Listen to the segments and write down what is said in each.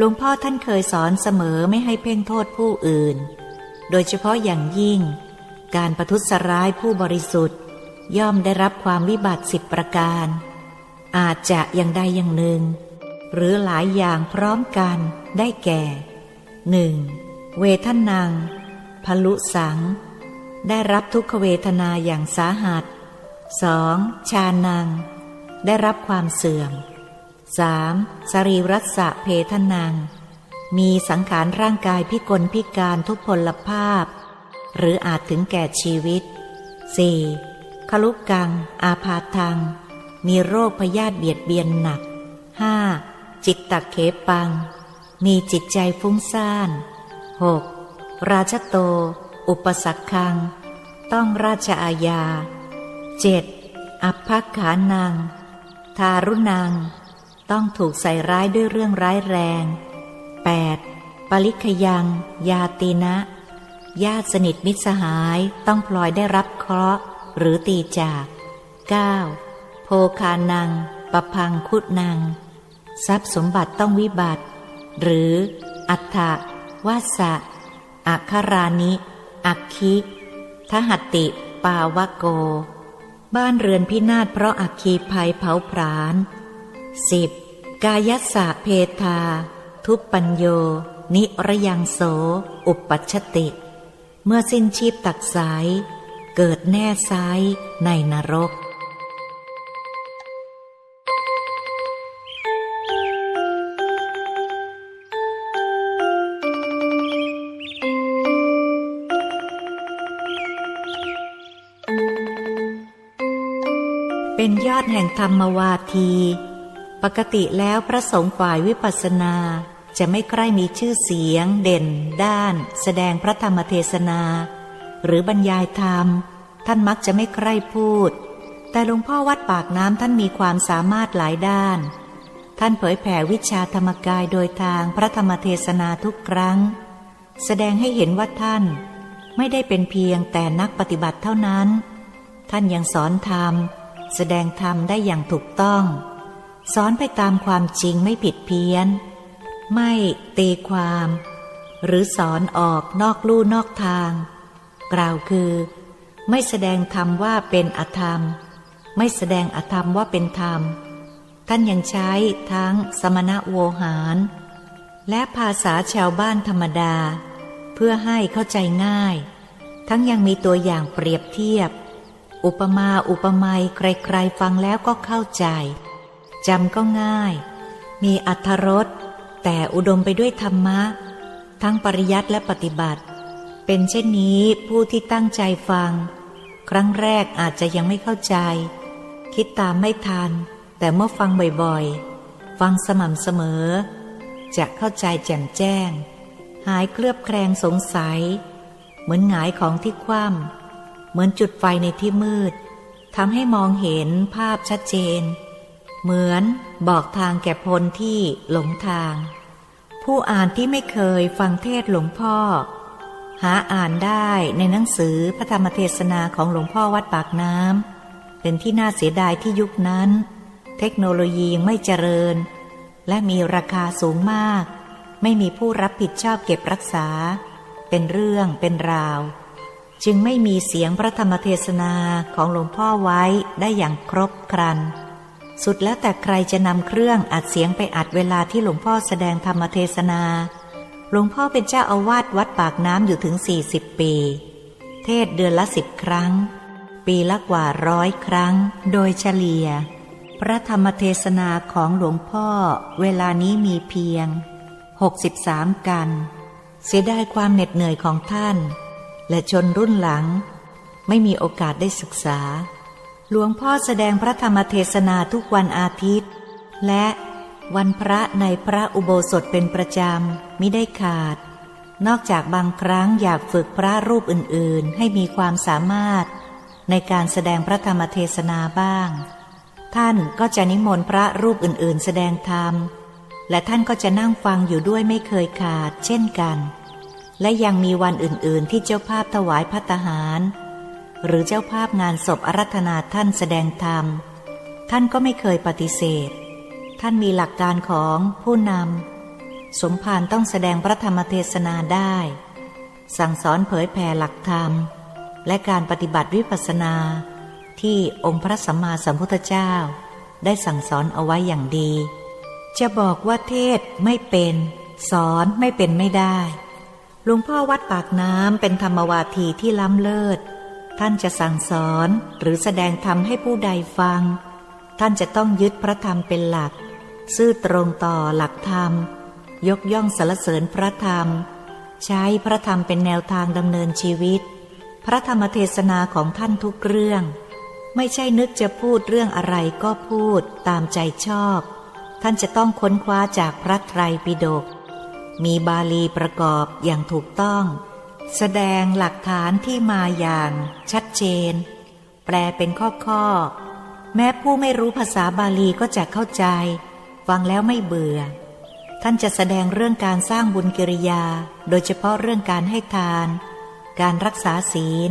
หลวงพ่อท่านเคยสอนเสมอไม่ให้เพ่งโทษผู้อื่น โดยเฉพาะอย่างยิ่ง การประทุษร้ายผู้บริสุทธิ์ ย่อมได้รับความวิบัติสิบประการ อาจจะอย่างใดอย่างหนึ่ง หรือหลายอย่างพร้อมกันได้แก่หนึ่งเวทนังพลุสัง ได้รับทุกขเวทนาอย่างสาหัสสองชานัง ได้รับความเสื่อม 3. สรีรัสสะเพทนัง มีสังขารร่างกายพิกลพิการทุกพลภาพ หรืออาจถึงแก่ชีวิต 4. คลุกกัง อาพาธัง มีโรคพยาธิเบียดเบียนหนัก 5. จิตตะเคปัง มีจิตใจฟุ้งซ่าน 6. ราชโต อุปสักคัง ต้องราชอาญา 7. อัพขานัง ทารุนัง ต้องถูกใส่ร้ายด้วยเรื่องร้ายแรง 8. ปริคยัง ยาตีนะ ญาติสนิทมิตรสหายต้องพลอยได้รับเคราะห์หรือตีจาก 9. โภคานัง ปพังคุดนังทรัพย์สมบัติต้องวิบัติ หรืออัฏฐวาสะอัคารานิอักคิทหัตติ ปาวโก บ้านเรือนพินาศเพราะอัคคีภัยเผาผลาญ 10. กายัสะเพทา ทุปปัญโย นิระยังโส อุปปัชติ เมื่อสิ้นชีพตักสาย เกิดแน่ไซายในนรกเป็นยอดแห่งธรรมวาที ปกติแล้วพระสงฆ์ฝ่ายวิปัสสนาจะไม่ใคร่มีชื่อเสียง เด่น ด้าน แสดงพระธรรมเทศนา หรือบรรยายธรรม ท่านมักจะไม่ใคร่พูด แต่หลวงพ่อวัดปากน้ำท่านมีความสามารถหลายด้าน ท่านเผยแผ่วิชาธรรมกายโดยทางพระธรรมเทศนาทุกครั้ง แสดงให้เห็นว่าท่าน ไม่ได้เป็นเพียงแต่นักปฏิบัติเท่านั้น ท่านยังสอนธรรม แสดงธรรมได้อย่างถูกต้อง สอนไปตามความจริงไม่ผิดเพี้ยน ไม่ตีความ หรือสอนออกนอกลู่นอกทาง กล่าวคือ ไม่แสดงธรรมว่าเป็นอธรรม ไม่แสดงอธรรมว่าเป็นธรรม ท่านยังใช้ทั้งสมณะโวหาร และภาษาชาวบ้านธรรมดา เพื่อให้เข้าใจง่าย ทั้งยังมีตัวอย่างเปรียบเทียบ อุปมาอุปไมยใครๆฟังแล้วก็เข้าใจ จำก็ง่าย มีอัธรสแต่อุดมไปด้วยธรรมะ ทั้งปริยัติและปฏิบัติ เป็นเช่นนี้ผู้ที่ตั้งใจฟัง ครั้งแรกอาจจะยังไม่เข้าใจ คิดตามไม่ทัน แต่เมื่อฟังบ่อยๆ ฟังสม่ำเสมอ จะเข้าใจแจ่มแจ้ง หายเคลือบแคลงสงสัย เหมือนหงายของที่คว่ำเหมือนจุดไฟในที่มืดทำให้มองเห็นภาพชัดเจน เหมือนบอกทางแก่พลที่หลงทาง ผู้อ่านที่ไม่เคยฟังเทศหลวงพ่อ หาอ่านได้ในหนังสือพระธรรมเทศนาของหลวงพ่อวัดปากน้ำเป็นที่น่าเสียดายที่ยุคนั้น เทคโนโลยียังไม่เจริญ และมีราคาสูงมาก ไม่มีผู้รับผิดชอบเก็บรักษา เป็นเรื่องเป็นราว จึงไม่มีเสียงพระธรรมเทศนาของหลวงพ่อไว้ได้อย่างครบครัน สุดแล้วแต่ใครจะนำเครื่องอัดเสียงไปอัดเวลาที่หลวงพ่อแสดงธรรมเทศนา หลวงพ่อเป็นเจ้าอาวาสวัดปากน้ำอยู่ถึง 40 ปี เทศเดือนละสิบครั้ง ปีละกว่าร้อยครั้ง โดยเฉลี่ย พระธรรมเทศนาของหลวงพ่อ เวลานี้มีเพียง 63 กัน เสียดายความเหน็ดเหนื่อยของท่าน และชนรุ่นหลัง ไม่มีโอกาสได้ศึกษา หลวงพ่อแสดงพระธรรมเทศนาทุกวันอาทิตย์ และวันพระในพระอุโบสถเป็นประจำมิได้ขาด นอกจากบางครั้งอยากฝึกพระรูปอื่นๆ ให้มีความสามารถ ในการแสดงพระธรรมเทศนาบ้าง ท่านก็จะนิมนต์พระรูปอื่นๆ แสดงธรรม และท่านก็จะนั่งฟังอยู่ด้วยไม่เคยขาด เช่นกัน และยังมีวันอื่นๆ ที่เจ้าภาพถวายพัตหาร หรือเจ้าภาพงานศพอารัธนาท่านแสดงธรรม ท่านก็ไม่เคยปฏิเสธ ท่านมีหลักการของผู้นำสมภารต้องแสดงพระธรรมเทศนาได้ สั่งสอนเผยแผ่หลักธรรม และการปฏิบัติวิปัสสนา ที่องค์พระสัมมาสัมพุทธเจ้า ได้สั่งสอนเอาไว้อย่างดี จะบอกว่าเทศไม่เป็น สอนไม่เป็นไม่ได้หลวงพ่อวัดปากน้ำเป็นธรรมวาทีที่ล้ำเลิศ ท่านจะสั่งสอนหรือแสดงธรรมให้ผู้ใดฟัง ท่านจะต้องยึดพระธรรมเป็นหลัก ซื่อตรงต่อหลักธรรม ยกย่องสรรเสริญพระธรรม ใช้พระธรรมเป็นแนวทางดำเนินชีวิต พระธรรมเทศนาของท่านทุกเรื่อง ไม่ใช่นึกจะพูดเรื่องอะไรก็พูดตามใจชอบ ท่านจะต้องค้นคว้าจากพระไตรปิฎกมีบาลีประกอบอย่างถูกต้อง แสดงหลักฐานที่มาอย่างชัดเจน แปลเป็นข้อข้อๆแม้ผู้ไม่รู้ภาษาบาลีก็จะเข้าใจ ฟังแล้วไม่เบื่อ ท่านจะแสดงเรื่องการสร้างบุญกิริยา โดยเฉพาะเรื่องการให้ทาน การรักษาศีล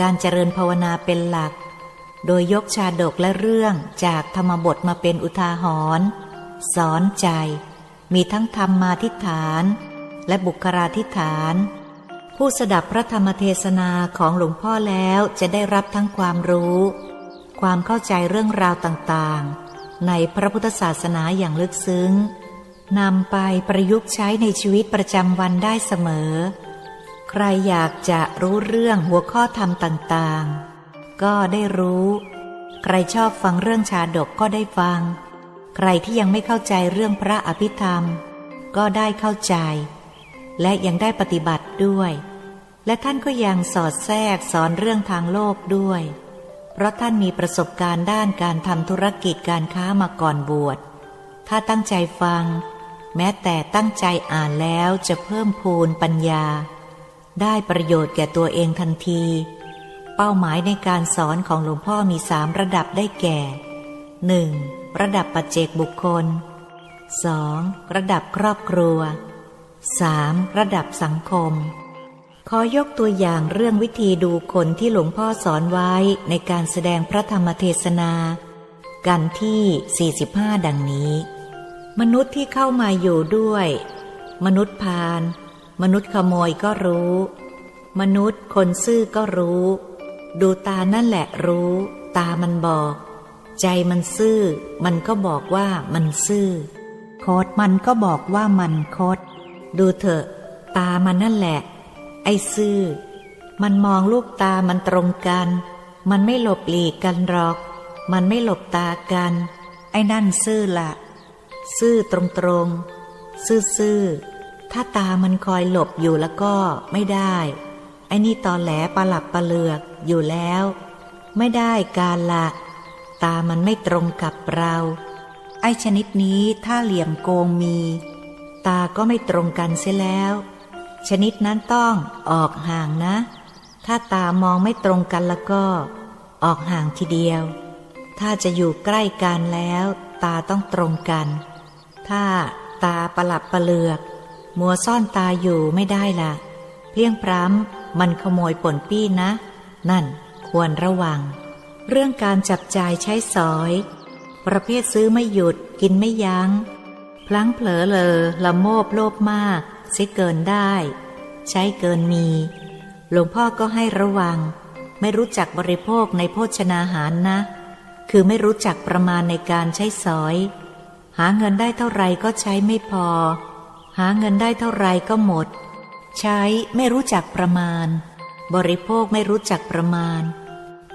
การเจริญภาวนาเป็นหลัก โดยยกชาดกและเรื่องจากธรรมบทมาเป็นอุทาหรณ์สอนใจ มีทั้งธรรมมาทิฏฐาน และบุคลาทิฏฐาน ผู้สดับพระธรรมเทศนาของหลวงพ่อแล้วจะได้รับทั้งความรู้ ความเข้าใจเรื่องราวต่างๆ ในพระพุทธศาสนาอย่างลึกซึ้งนำไปประยุกต์ใช้ในชีวิตประจำวันได้เสมอ ใครอยากจะรู้เรื่องหัวข้อธรรมต่างๆ ก็ได้รู้ ใครชอบฟังเรื่องชาดกก็ได้ฟัง ใครที่ยังไม่เข้าใจเรื่องพระอภิธรรม ก็ได้เข้าใจ และยังได้ปฏิบัติด้วย และท่านก็ยังสอดแทรกสอนเรื่องทางโลกด้วย เพราะท่านมีประสบการณ์ด้านการทำธุรกิจการค้ามาก่อนบวช ถ้าตั้งใจฟัง แม้แต่ตั้งใจอ่านแล้วจะเพิ่มพูนปัญญา ได้ประโยชน์แก่ตัวเองทันที เป้าหมายในการสอนของหลวงพ่อมีสามระดับได้แก่ 1. ระดับปัจเจกบุคคล 2. ระดับครอบครัว 3. ระดับสังคม ขอยกตัวอย่างเรื่องวิธีดูคนที่หลวงพ่อสอนไว้ในการแสดงพระธรรมเทศนา กันที่ 45 ดังนี้ มนุษย์ที่เข้ามาอยู่ด้วย มนุษย์พาลมนุษย์ขโมยก็รู้ มนุษย์คนซื่อก็รู้ ดูตานั่นแหละรู้ ตามันบอก ใจมันซื่อ มันก็บอกว่ามันซื่อ โคดมันก็บอกว่ามันคดดูเถอะ ตามันนั่นแหละ ไอ้ซื่อ มันมองลูกตามันตรงกัน มันไม่หลบหลีกกันหรอก มันไม่หลบตากัน ไอ้นั่นซื่อละซื่อตรงตรงๆซื่อซื่อๆถ้าตามันคอยหลบอยู่แล้วก็ไม่ได้ ไอ้นี่ตอแหลปลับปะเลือกอยู่แล้ว ไม่ได้การละ ตามันไม่ตรงกับเรา ไอ้ชนิดนี้ถ้าเหลี่ยมโกงมี ตาก็ไม่ตรงกันเสียแล้ว ชนิดนั้นต้องออกห่างนะ ถ้าตามองไม่ตรงกันแล้วก็ ออกห่างทีเดียว ถ้าจะอยู่ใกล้กันแล้ว ตาต้องตรงกัน ถ้าตาประหลับประเลือก มัวซ่อนตาอยู่ไม่ได้ละเพียงพร้ำมันขโมยป่นปี้นะ นั่นควรระวัง เรื่องการจับจ่ายใช้สอย ประเภทซื้อไม่หยุดกินไม่ยัง้ง พลั้งเผลอเลอละโมบโลภมากเสียเกินได้ ใช้เกินมี หลวงพ่อก็ให้ระวัง ไม่รู้จักบริโภคในโภชนาหารนะ คือไม่รู้จักประมาณในการใช้สอย หาเงินได้เท่าไรก็ใช้ไม่พอ หาเงินได้เท่าไรก็หมด ใช้ไม่รู้จักประมาณ บริโภคไม่รู้จักประมาณ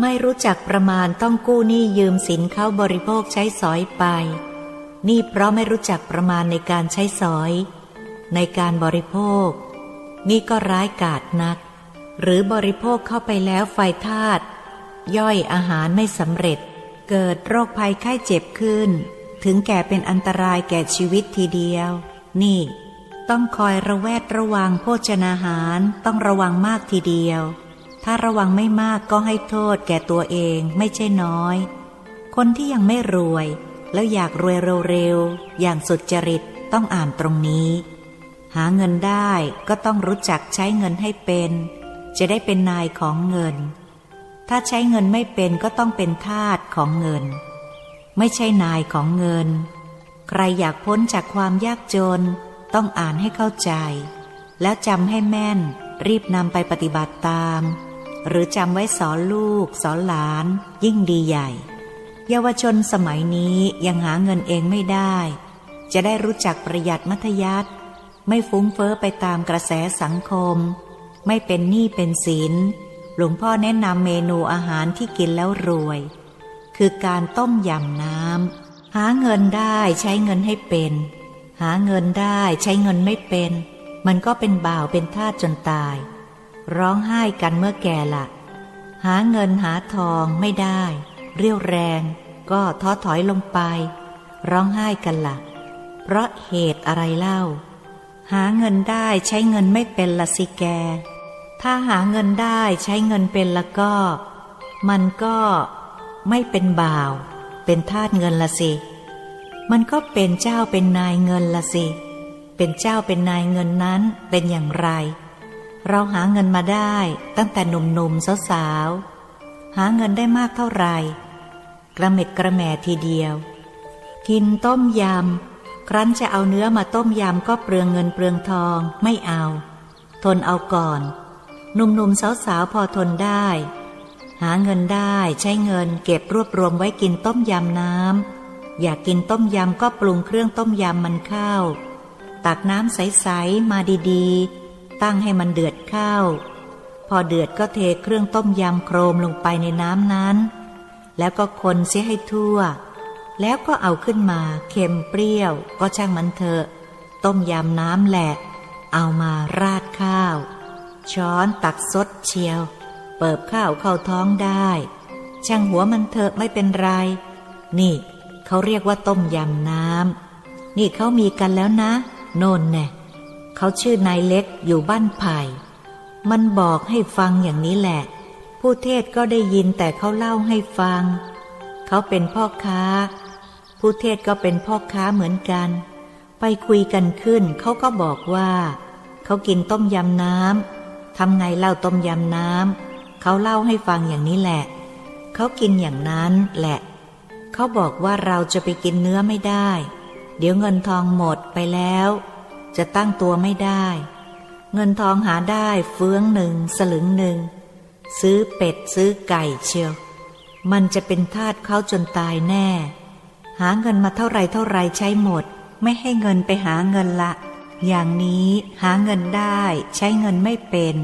ไม่รู้จักประมาณต้องกู้หนี้ยืมสินเข้าบริโภคใช้สอยไป นี่เพราะไม่รู้จักประมาณในการใช้สอย ในการบริโภค นี่ก็ร้ายกาจนัก หรือบริโภคเข้าไปแล้วไฟธาตุย่อยอาหารไม่สำเร็จ เกิดโรคภัยไข้เจ็บขึ้น ถึงแก่เป็นอันตรายแก่ชีวิตทีเดียว นี่ ต้องคอยระแวดระวังโภชนาหารต้องระวังมากทีเดียว ถ้าระวังไม่มากก็ให้โทษแก่ตัวเองไม่ใช่น้อย คนที่ยังไม่รวย แล้วอยากรวยเร็วๆ อย่างสุดจริตต้องอ่านตรงนี้ หาเงินได้ก็ต้องรู้จักใช้เงินให้เป็น จะได้เป็นนายของเงิน ถ้าใช้เงินไม่เป็นก็ต้องเป็นทาสของเงิน ไม่ใช่นายของเงิน ใครอยากพ้นจากความยากจน ต้องอ่านให้เข้าใจ แล้วจำให้แม่น รีบนำไปปฏิบัติตาม หรือจำไว้สอนลูกสอนหลาน ยิ่งดีใหญ่ เยาวชนสมัยนี้ยังหาเงินเองไม่ได้ จะได้รู้จักประหยัดมัธยัติไม่ฟุ้งเฟอ้อไปตามกระแสสังคม ไม่เป็นหนี้เป็นสินหลวงพ่อแนะนำเมนูอาหารที่กินแล้วรวย คือการต้มยำน้ำหาเงินได้ใช้เงินให้เป็น หาเงินได้ใช้เงินไม่เป็น มันก็เป็นบ่าวเป็นทาสจนตาย ร้องไห้กันเมื่อแก่ละหาเงินหาทองไม่ได้ เรียวแรงก็ท้อถอยลงไป ร้องไห้กันละ่ะ เพราะเหตุอะไรเล่า หาเงินได้ใช้เงินไม่เป็นละสิแก ถ้าหาเงินได้ใช้เงินเป็นล้วก็ มันก็ไม่เป็นบ่าว เป็นทาสเงินละสิ มันก็เป็นเจ้าเป็นนายเงินละสิ เป็นเจ้าเป็นนายเงินนั้นเป็นอย่างไร เราหาเงินมาได้ตั้งแต่หนุ่มๆสาวๆหาเงินได้มากเท่าไหร่ กระเม็ดกระแหม่ทีเดียว กินต้มยำ ครั้นจะเอาเนื้อมาต้มยำก็เปลืองเงินเปลืองทองไม่เอา ทนเอาก่อน หนุ่มๆสาวๆพอทนได้ หาเงินได้ใช้เงินเก็บรวบรวมไว้กินต้มยำน้ำ อยากกินต้มยำก็ปรุงเครื่องต้มยำมันเข้า ตักน้ำใสๆมาดีๆ ตั้งให้มันเดือดเข้าพอเดือดก็เทเครื่องต้มยำโครมลงไปในน้ำนั้น แล้วก็คนเสียให้ทั่ว แล้วก็เอาขึ้นมาเค็มเปรี้ยวก็ช่างมันเถอะ ต้มยำน้ำแหละ เอามาราดข้าว ช้อนตักซดเชียว เปิบข้าวเข้าท้องได้ ช่างหัวมันเถอะไม่เป็นไร นี่ เขาเรียกว่าต้มยำน้ำนี่เขามีกันแล้วนะ โน่นแน่เขาชื่อนายเล็กอยู่บ้านไผ่ มันบอกให้ฟังอย่างนี้แหละ ผู้เทศก็ได้ยินแต่เขาเล่าให้ฟัง เขาเป็นพ่อค้า ผู้เทศก็เป็นพ่อค้าเหมือนกัน ไปคุยกันขึ้น เขาก็บอกว่า เขากินต้มยำน้ำทำไงเล่าต้มยำน้ำเขาเล่าให้ฟังอย่างนี้แหละ เขากินอย่างนั้นแหละ เขาบอกว่าเราจะไปกินเนื้อไม่ได้ เดี๋ยวเงินทองหมดไปแล้ว จะตั้งตัวไม่ได้ เงินทองหาได้เฟื้องหนึ่งสลึงหนึ่ง ซื้อเป็ดซื้อไก่เชียว มันจะเป็นทาสเขาจนตายแน่ หาเงินมาเท่าไรเท่าไรใช้หมด ไม่ให้เงินไปหาเงินละ อย่างนี้หาเงินได้ใช้เงินไม่เป็น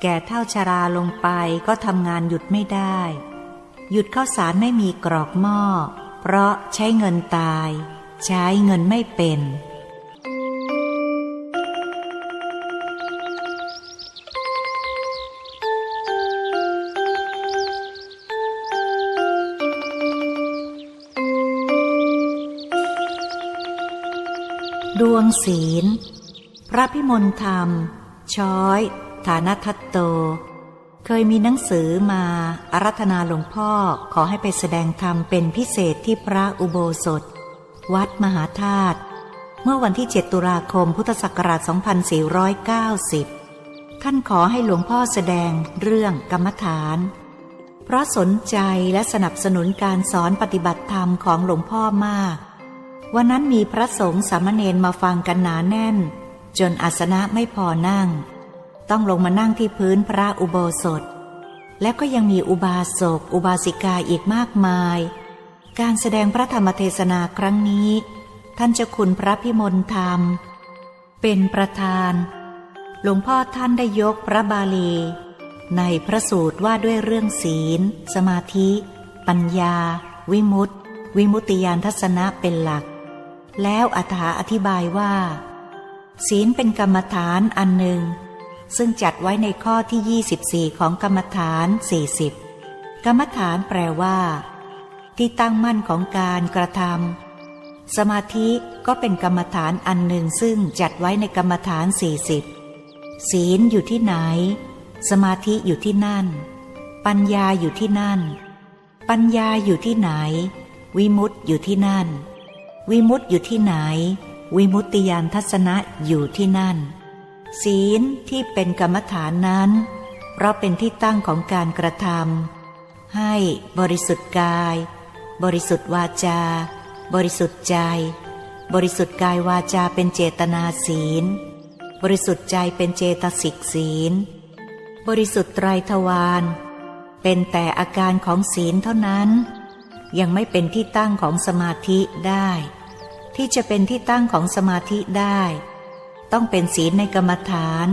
แก่เท่าชราลงไปก็ทำงานหยุดไม่ได้ หยุดข้าวสารไม่มีกรอกหม้อ เพราะใช้เงินตาย ใช้เงินไม่เป็น ศีล พระพิมลธรรม ช้อย ฐานทัตโต เคยมีหนังสือมาอารัธนาหลวงพ่อขอให้ไปแสดงธรรมเป็นพิเศษที่พระอุโบสถ วัดมหาธาตุเมื่อวันที่ 7 ตุลาคมพุทธศักราช 2490 ท่านขอให้หลวงพ่อแสดงเรื่องกรรมฐาน เพราะสนใจและสนับสนุนการสอนปฏิบัติธรรมของหลวงพ่อมาก วันนั้นมีพระสงฆ์สามเณรมาฟังกันหนาแน่น จนอาสนะไม่พอนั่ง ต้องลงมานั่งที่พื้นพระอุโบสถ และก็ยังมีอุบาสกอุบาสิกาอีกมากมาย การแสดงพระธรรมเทศนาครั้งนี้ ท่านเจ้าคุณพระพิมลธรรม เป็นประธาน หลวงพ่อท่านได้ยกพระบาลี ในพระสูตรว่าด้วยเรื่องศีล สมาธิ ปัญญา วิมุตติ วิมุตติยานทัศนะเป็นหลัก แล้วอถาอธิบายว่า ศีลเป็นกรรมฐานอันหนึ่ง ซึ่งจัดไว้ในข้อที่ 24 ของกรรมฐาน 40 กรรมฐานแปลว่า ที่ตั้งมั่นของการกระทำสมาธิก็เป็นกรรมฐานอันหนึ่งซึ่งจัดไว้ในกรรมฐาน 40 ศีลอยู่ที่ไหน สมาธิอยู่ที่นั่น ปัญญาอยู่ที่นั่น ปัญญาอยู่ที่ไหน วิมุตติอยู่ที่นั่น วิมุตติอยู่ที่ไหน วิมุตติยานทัศนะอยู่ที่นั่น ศีลที่เป็นกรรมฐานนั้น เพราะเป็นที่ตั้งของการกระทำให้บริสุทธิ์กาย บริสุทธิ์วาจา บริสุทธิ์ใจ บริสุทธิ์กายวาจาเป็นเจตนาศีล บริสุทธิ์ใจเป็นเจตสิกศีล บริสุทธิ์ไตรทวารเป็นแต่อาการของศีลเท่านั้น ยังไม่เป็นที่ตั้งของสมาธิได้ ที่จะเป็นที่ตั้งของสมาธิได้ ต้องเป็นศีลในกรรมฐาน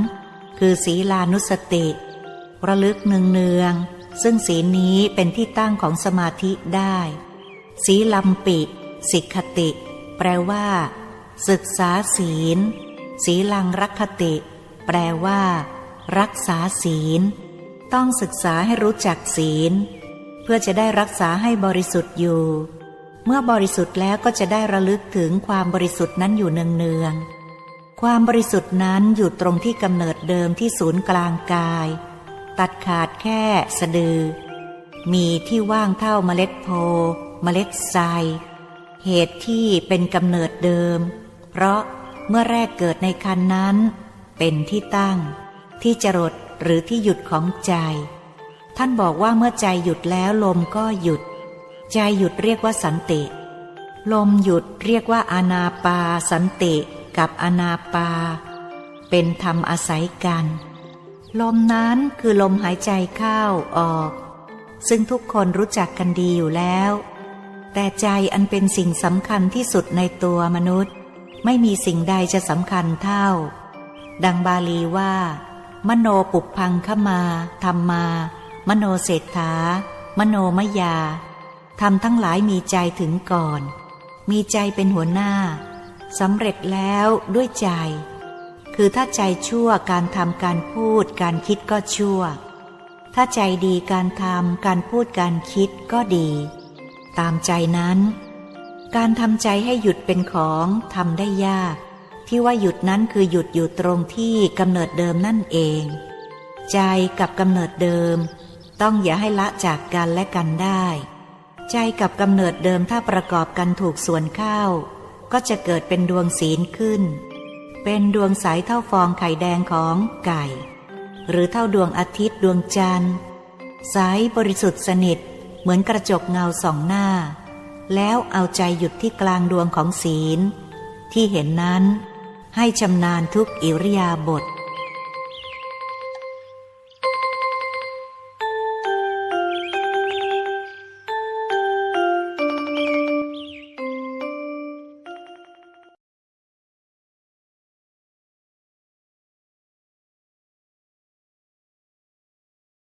คือศีลานุสติระลึกเนืองเนืองซึ่งศีลนี้เป็นที่ตั้งของสมาธิได้ ศีลัมปิ สิกขติ แปลว่า ศึกษาศีล ศีลังรักขติ แปลว่า รักษาศีล ต้องศึกษาให้รู้จักศีล พื่อจะได้รักษาให้บริสุทธิ์อยู่ เมื่อบริสุทธิ์แล้วก็จะได้ระลึกถึงความบริสุทธิ์นั้นอยู่เนืองๆความบริสุทธิ์นั้นอยู่ตรงที่กำเนิดเดิมที่ศูนย์กลางกาย ตัดขาดแค่สะดือ มีที่ว่างเท่าเมล็ดโพเมล็ดทรายเหตุที่เป็นกำเนิดเดิม เพราะเมื่อแรกเกิดในคันนั้น เป็นที่ตั้ง ที่จรดหรือที่หยุดของใจ ท่านบอกว่าเมื่อใจหยุดแล้วลมก็หยุด ใจหยุดเรียกว่าสันติ ลมหยุดเรียกว่าอานาปาสันติกับอนาปา เป็นธรรมอาศัยกัน ลมนั้นคือลมหายใจเข้าออก ซึ่งทุกคนรู้จักกันดีอยู่แล้ว แต่ใจอันเป็นสิ่งสำคัญที่สุดในตัวมนุษย์ ไม่มีสิ่งใดจะสำคัญเท่า ดังบาลีว่า มโนปุพังขมาธรรมา มโนเศรษฐา มโนมยาทำทั้งหลายมีใจถึงก่อน มีใจเป็นหัวหน้าสำเร็จแล้วด้วยใจ คือถ้าใจชั่วการทำการพูดการคิดก็ชั่ว ถ้าใจดีการทำการพูดการคิดก็ดี ตามใจนั้น การทำใจให้หยุดเป็นของทำได้ยาก ที่ว่าหยุดนั้นคือหยุดอยู่ตรงที่กำเนิดเดิมนั่นเอง ใจกับกำเนิดเดิม ต้องอย่าให้ละจากกันและกันได้ ใจกับกำเนิดเดิมถ้าประกอบกันถูกส่วนเข้าก็จะเกิดเป็นดวงศีลขึ้น เป็นดวงใสเท่าฟองไข่แดงของไก่ หรือเท่าดวงอาทิตย์ดวงจันทร์ใสบริสุทธิ์สนิทเหมือนกระจกเงาสองหน้า แล้วเอาใจหยุดที่กลางดวงของศีล ที่เห็นนั้นให้ชำนาญทุกอิริยาบถ